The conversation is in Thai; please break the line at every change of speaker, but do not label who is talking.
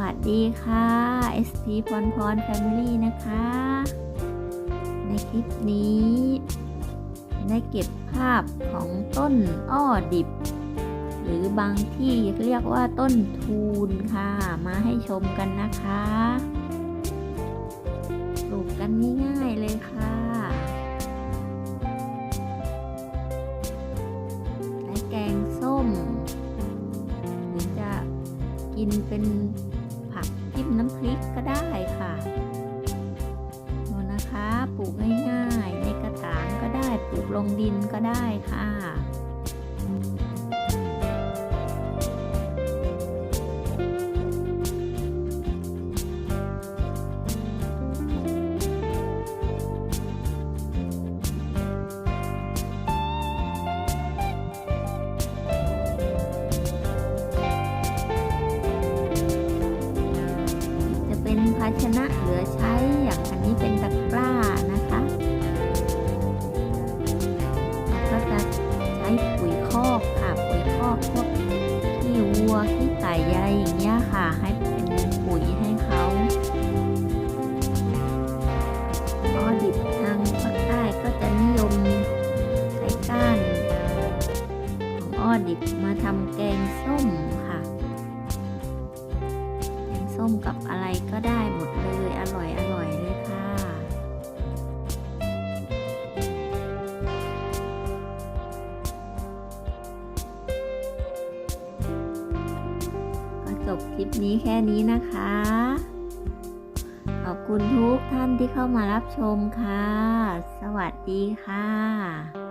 วัสดีค่ะ SP พรพร Family นะคะ ในคลิปนี้ ได้เก็บภาพของต้นอ้อดิบ หรือบางที่เรียกว่าต้นทูนค่ะ มาให้ชมกันนะคะปลูกกันง่ายๆเลยค่ะใช้แกงส้ม หรือจะกินเป็น จิ้มน้ำพริกก็ได้ค่ะดูนะคะ ปลูกง่ายๆ ในกระถางก็ได้ ปลูกลงดินก็ได้ค่ะาชนะเหลือใช้อย่างอันนี้เป็นตะกร้านะคะเราก็จะใช้ปุ๋ยคอกค่ะปุ๋ยคอกพวกขี้วัวขี้ไก่อะไรอย่างเงี้ยค่ะ ให้เป็นปุ๋ยให้เขาออดิบทางภาคใต้ก็จะนิยมใช้ก้านของอ้อดิบมาทำแกงส้ม กับอะไรก็ได้หมดเลย อร่อยอร่อยเลยค่ะ ก็จบคลิปนี้แค่นี้นะคะ ขอบคุณทุกท่านที่เข้ามารับชมค่ะ สวัสดีค่ะ